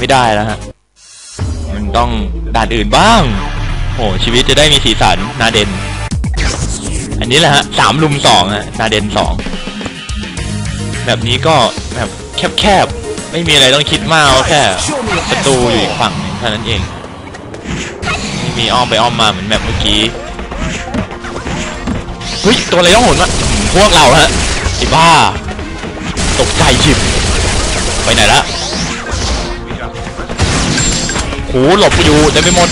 ไม่ได้แล้วฮะ มันต้องด่านอื่นบ้างโอ้ชีวิตจะได้มีสีสันนาเดน อันนี้แหละฮะสามลุมสองฮะนาเดนสองแบบนี้ก็แบบแคบๆ ไม่มีอะไรต้องคิดมากแค่ประตูอยู่อีกฝั่งหนึ่งเท่านั้นเอง ไม่มีอ้อมไปอ้อมมาเหมือนแบบเมื่อกี้เฮ้ยตัวอะไรต้องหนวะพวกเราฮะไอ้บ้า ตกใจชิบไปไหนละ โหหลบอยู่เต็มไปหมด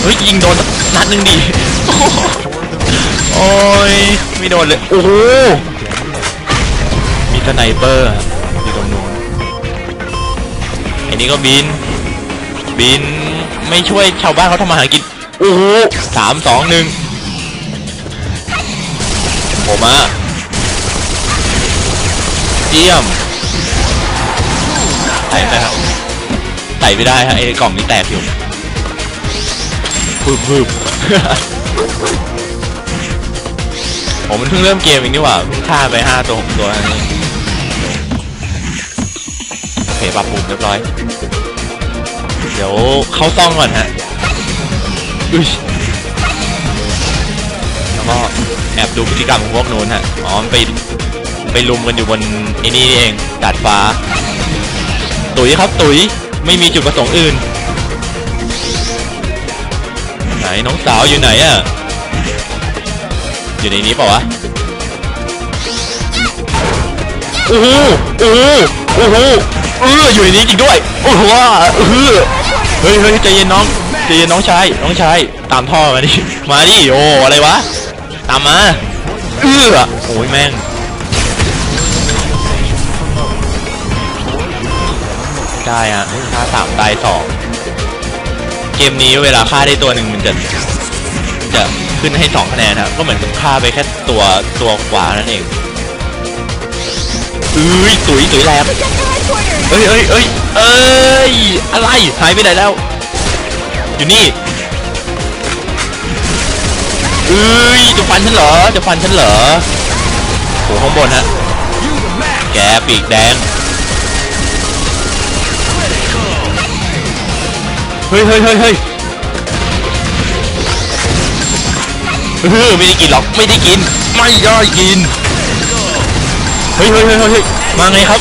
เฮ้ยยิงโดนนัดหนึ่งดิโอ้ยไม่โดนเลยโอ้โหมีสไนเปอร์อะอยู่ตรงนู้นไอ้นี่ก็บิน บินไม่ช่วยชาวบ้านเขาทำมาหากินโอ้โหสามสองหนึ่งผมมาเยี่ยม ไต่ไปครับไต่ไม่ได้ฮะไอ้กล่องนี้แตกอยู่พึบพึบผมมันเพิ่งเริ่มเกมเองนี่หว่าเพิ่งฆ่าไปห้าตัวหกตัวนั่เองโอเคปรับปรุงเรียบร้อย เดี๋ยวเข้าซ่องก่อนฮะอุ้ยแล้วก็แอบดูพฤติกรรมของพวกนู้นฮะ อ๋อมันไปไปลุมกันอยู่บนไอ้นี่นี่เองดาดฟ้า ตุ๋ยครับตุ๋ยไม่มีจุดประสงค์อื่น ไหนน้องสาวอยู่ไหนอะอยู่ในนี้เปล่าวะโอ้โหโอ้โหโอ้โหเอออยู่ในนี้จริงด้วยโอ้โหเออเฮ้ยเฮ้ยใจเย็นน้องใจเย็นน้องชายน้องชายตามท่อมาดิมาดิโอ้อะไรวะตามมาเออโอ้ยแม่ง ได้ฮะฆ่าสามตายสองเกมนี้เวลาฆ่าได้ตัวหนึ่งมันจะจะขึ้นให้สองคะแนนครับก็เหมือนกับฆ่าไปแค่ตัวตัวกว่านั่นเองเอ้ยตุยตุยแลบเอ้ยเอ้ยเอ้ยเอ้ยอะไรหายไปไหนแล้ว อยู่นี่เอ้ยจะฟันฉันเหรอจะฟันฉันเหรอโหข้างบนฮะแกปีกแดง เฮ้ยเฮ้ยเฮ้ยเฮ้ยเออไม่ได้กินหรอกไม่ได้กิน ไม่ได้กินเฮ้ยเฮ้ยเฮ้ยเฮ้ยมาไงครับ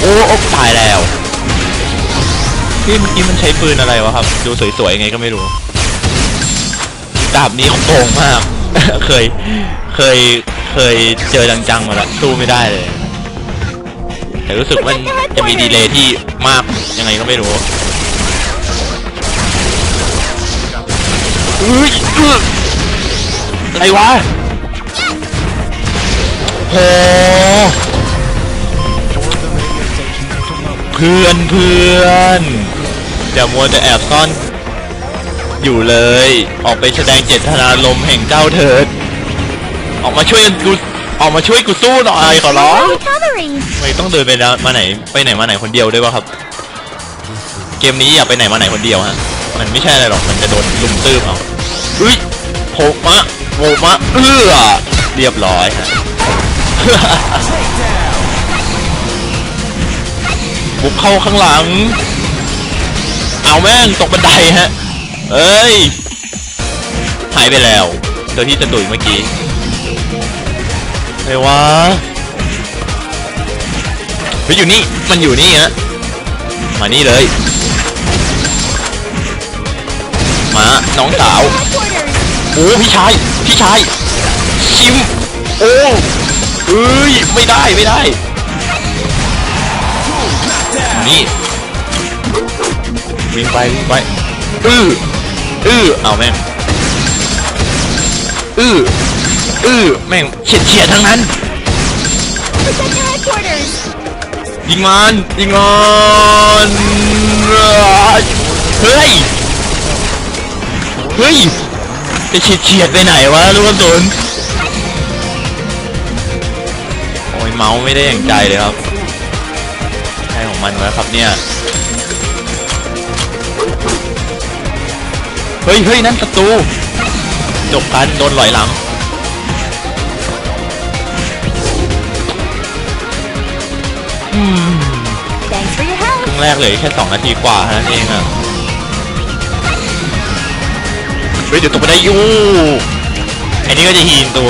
โอ้โอ้ตายแล้วพี่เมื่อกี้มันใช้ปืนอะไรวะครับ ดูสวยๆไงก็ไม่รู้ดาบนี้โกงมาก เคย เคย เคยเจอจังๆมาแล้วสู้ไม่ได้เลย แต่รู้สึกมันจะมีดีเลย์ที่มากยังไงก็ไม่รู้ เฮ้ยเอ้ออะไรวะโหเพื่อนเพื่อนอย่ามัวแต่แอบซ่อน อยู่เลย ออกไปแสดงเจตนารมณ์แห่งเจ้าเถิด ออกมาช่วยกันกูออกมาช่วยกูสู้หน่อยขอร้อง Recovery. ไม่ต้องเดินไปแล้วมาไหนไปไหนมาไหนคนเดียวด้วยวะครับ เกมนี้อย่าไปไหนมาไหนคนเดียวฮะ มันไม่ใช่อะไรหรอก มันจะโดนลุมตื้มเอาอุ้ยโผล่มาโผล่มาเอื้อเรียบร้อยฮะบุกเข้าข้างหลัง เอาแม่งตกบันไดฮะ เอ้ย หายไปแล้วตัวที่จะตุ๋ยเมื่อกี้ไอ้วะเฮ้ยอยู่นี่ มันอยู่นี่ฮะ มานี่เลยาน้องสาวโอ้พี่ชายพี่ชายชิมโอ้เอ้ยไม่ได้ไม่ได้ นี่วิ่งไปวิ่งไปอื้ออื้อเอาแม่งอื้ออื้อแม่งเฉียดเฉียดทั้งนั้นยิงมันยิงมันเฮ้ย เฮ้ย จะเฉียดเฉียดไปไหนวะลูกกระสุนโอ้ยเมาส์ไม่ได้อย่างใจเลยครับใช่ของมันไว้ครับเนี่ย เฮ้ยเฮ้ยนั่นศัตรูจบกันโดนหลอยหลังอืมรึ่งแรกเหลยแค่สองนาทีกว่าเท่านั้นเองอะ เฮ้ยเดี๋ยวตัวไปได้อยูไอ้นี่ก็จะฮีนตัว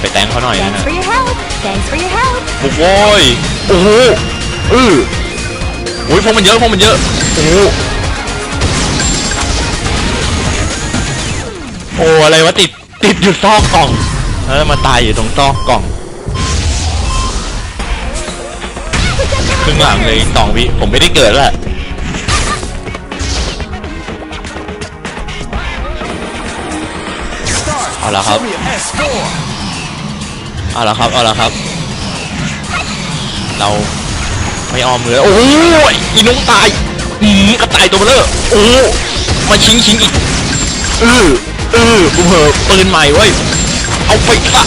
ไปแตงเขาหน่อยนะ Thanks ฮะ for your help. Thanks for your help. บุกโว้ยโอ้โหเออโอ้ยพวกมันเยอะพวกมันเยอะโอ้โหโอ้อะไรวะติดติดอยู่ซอกกล่องแล้วมาตายอยู่ตรงซอกกล่องครึ่งหลังเลยสองวิผมไม่ได้เกิดแล้วแหละ เอาละครับ เอาละครับ เอาละครับ เราไม่ออมมือแล้วโอ้ยอีนุ้งตายอืมกระต่ายตัวเบลอโอ้มาชิงชิงอีกเออเออกูเหอปืนใหม่เว้ยเอาไปซะ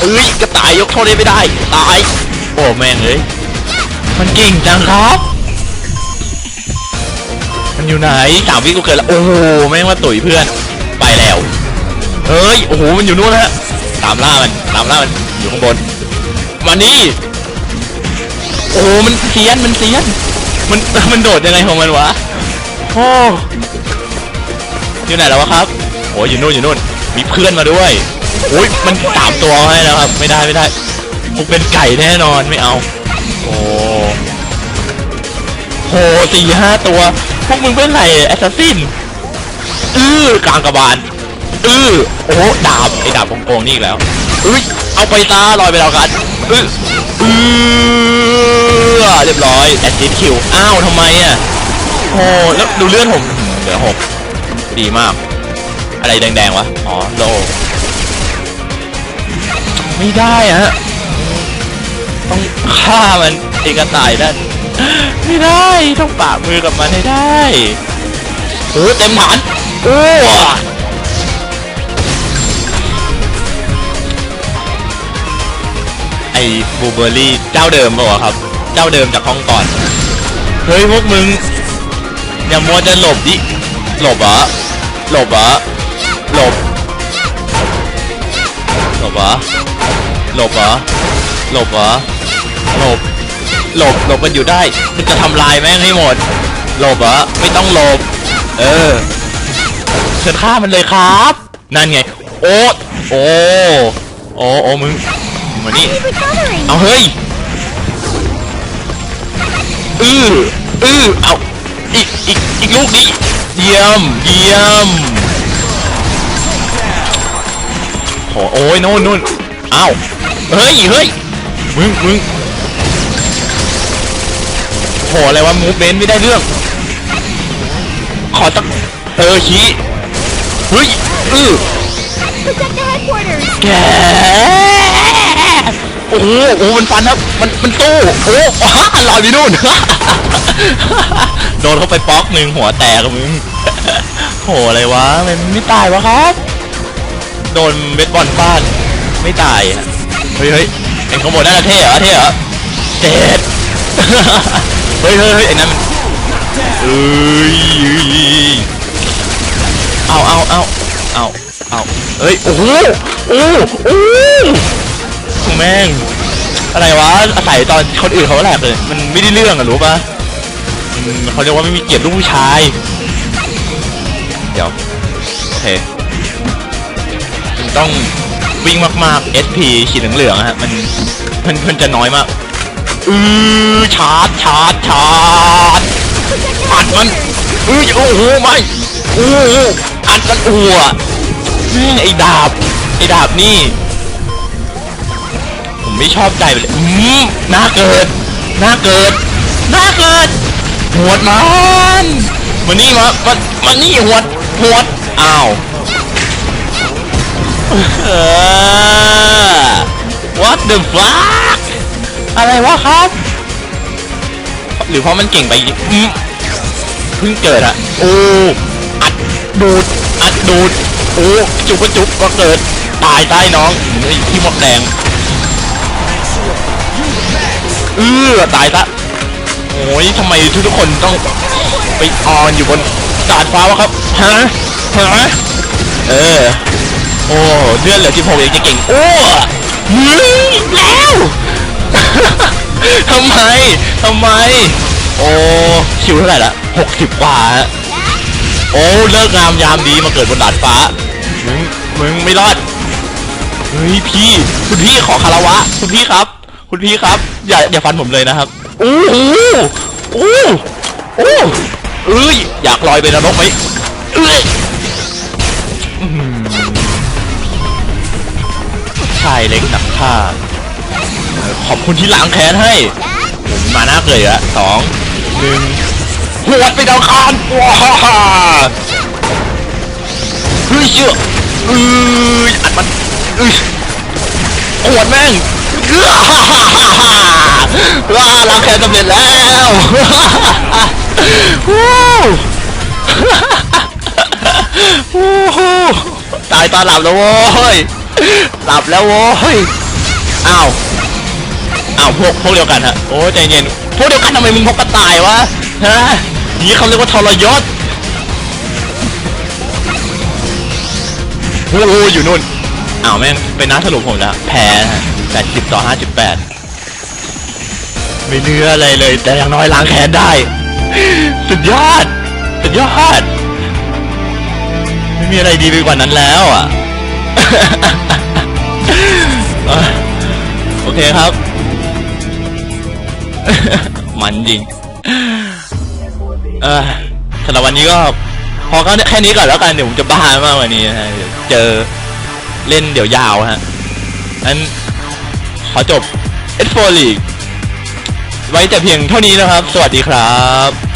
เอ้ยกระต่ายยกโทษได้ไม่ได้ตายโอ้แม่งเอ้ยมันเก่งจังครับ มันอยู่ไหนสามวิกูเกิดแล้วโอ้โหแม่งมาตุ๋ยเพื่อนไปแล้ว เอ้ย โอ้โห มันอยู่นู่นแล้วตามล่ามัน ตามล่ามัน อยู่ข้างบน มานี่ โอ้โห มันเซียน มันเซียน มัน มันโดดยังไงของมันวะ โอ้อยู่ไหนแล้ววะครับ โอ้ยอยู่นู่น อยู่นู่น มีเพื่อนมาด้วยโอ้ย มันสามตัวให้แล้วครับ ไม่ได้ ไม่ได้พวกเป็นไก่แน่นอน ไม่เอา โอ้โหสี่ห้าตัว พวกมึงเป็นไรแอสซัสซิน อือกลางกระบาล อือโอ้โหดาบไอ้ดาบโกงๆนี่อีกแล้วอุ้ยเอาไปตาลอยไปแล้วกันอืออือเรียบร้อยแอสซิดคิวอ้าวทำไมอะโอ้แล้วดูเลื่อนผมเหลือหกดีมาก อะไรแดงๆวะอ๋อโลไม่ได้อะฮะต้องฆ่ามันไอกระต่ายนั่นไม่ได้ต้องปามือกับมันให้ได้โอ้เต็มฐานโอ้ บูเบอรี่เจ้าเดิมป่ะครับ เจ้าเดิมจากห้องก่อน เฮ้ยพวกมึงอย่ามัวจะหลบดิ หลบเหรอหลบเหรอหลบ หลบเหรอหลบเหรอหลบเหรอหลบ หลบ หลบมันอยู่ได้มันจะทำลายแม่งให้หมด หลบเหรอไม่ต้องหลบ เออเชิญฆ่ามันเลยครับ นั่นไง โอ้โอ้โอ้โอ้มึง มานี่ Keep recovering. เอาเฮ้ยอืออือเอาอีกอีกอีกลูกนี้เยี่ยมเยี่ยมโหโอ้ยโน่นนู่นเอ้าเฮ้ยเฮ้ยมึงมึงโหอะไรวะมูฟเมนต์ไม่ได้เรื่อง ขอตักเออชี้เฮ้ยอือ Protect the headquarters. แก โอ้โหโอ้โหมันฟันครับ มันมันสู้โอ้โหฮ่าลอยไปนู่น โดนเข้าไปป๊อกหนึ่งหัวแตกมึงโหอะไรวะมันไม่ตายวะครับ โดนเม็ดบอลฟาดไม่ตายเฮ้ยเฮ้ยเอ็งขโมยได้ละเท่เหรอเท่เหรอเจ็ดเฮ้ยเฮ้ยเฮ้ยไอ้นั่นมันเอ้ยเอาเอาเอาเอาเอาเฮ้ยโอ้โหโอ้โอ้ แม่ง อะไรวะอาศัยตอนคนอื่นเขาแหลกเลย มันไม่ได้เรื่องอะรู้ปะเขาเรียกว่าไม่มีเกียรติลูกผู้ชาย เดี๋ยว โอเคมันต้องวิ่งมากๆ SP ขีดเหลืองๆฮะมันมันมันจะน้อยมาก อือชาร์จชาร์จชาร์จอัดมันอ้ยโอ้โหไม่โอ้โหอัดมันอัวแม่ไอ้ดาบ ไอ้ดาบนี่ ไม่ชอบใจเลยอืมน่าเกิดน่าเกิดน่าเกิดหวดมันมานี่มามามานี่หวดหวดอ้าวเออ what the fuck อะไรวะครับ หรือเพราะมันเก่งไปเพิ่งเกิดอะโอ้อัดดูดอัดดูดโอ้จุบก็จุบก็เกิดตายใต้น้องไอ้ที่หมดแดง เออตายซะโอ้ยทำไมทุกทุกๆคนต้องไปออนอยู่บนดาดฟ้าวะครับฮะฮะเออโอ้เลือดเหลือ16เองจะเก่งโอ้เฮ้ยอีกแล้วทำไมทำไม โอ้คิวเท่าไหร่ละหกสิบกว่าโอ้เลิกงามยามดีมาเกิดบนดาดฟ้ามึงมึงไม่รอดเฮ้ยพี่ คุณพี่ขอคารวะ คุณพี่ครับ คุณพี่ครับ อย่าอย่าฟันผมเลยนะครับโอ้โหโอ้โอ้เอ้ยอยากลอยไปนรกไหมเอ้ยอื้อหือชายเล็กหนักฆ่าเออขอบคุณที่ล้างแค้นให้ผมมาหน้าเกยอะสองหนึ่งหัวดไปดาวคานว้าเฮ้ยเชื่อเอ้ยอัดมันเอ้ยโหดแม่งเอ้อ ว้าล้างแค้นสำเร็จแล้วตายตอนหลับแล้วโว้ย หลับแล้วโว้ย อ้าว อ้าวพวกพวกเดียวกันฮะ โอ้ใจเย็น พวกเดียวกันทำไมมึงพกกระต่ายวะ ฮะ นี้เขาเรียกว่าทรยศโอ้อยู่นู่น อ้าวแม่งเป็นน้าสรุปผมแล้ว แพ้ฮะ แปดสิบต่อห้าจุดแปดไม่เนื้ออะไรเลย แต่อย่างน้อยล้างแค้นได้ สุดยอด สุดยอด ไม่มีอะไรดีไปกว่านั้นแล้วอะ โอเคครับ มันจริงเออสำหรับวันนี้ก็พอก็แค่นี้ก่อนแล้วกันเดี๋ยวผมจะบ้ามากกว่านี้นะฮะเดี๋ยวเจอเล่นเดี๋ยวยาวฮะนั้น ขอจบ S4 League ไว้แต่เพียงเท่านี้นะครับ สวัสดีครับ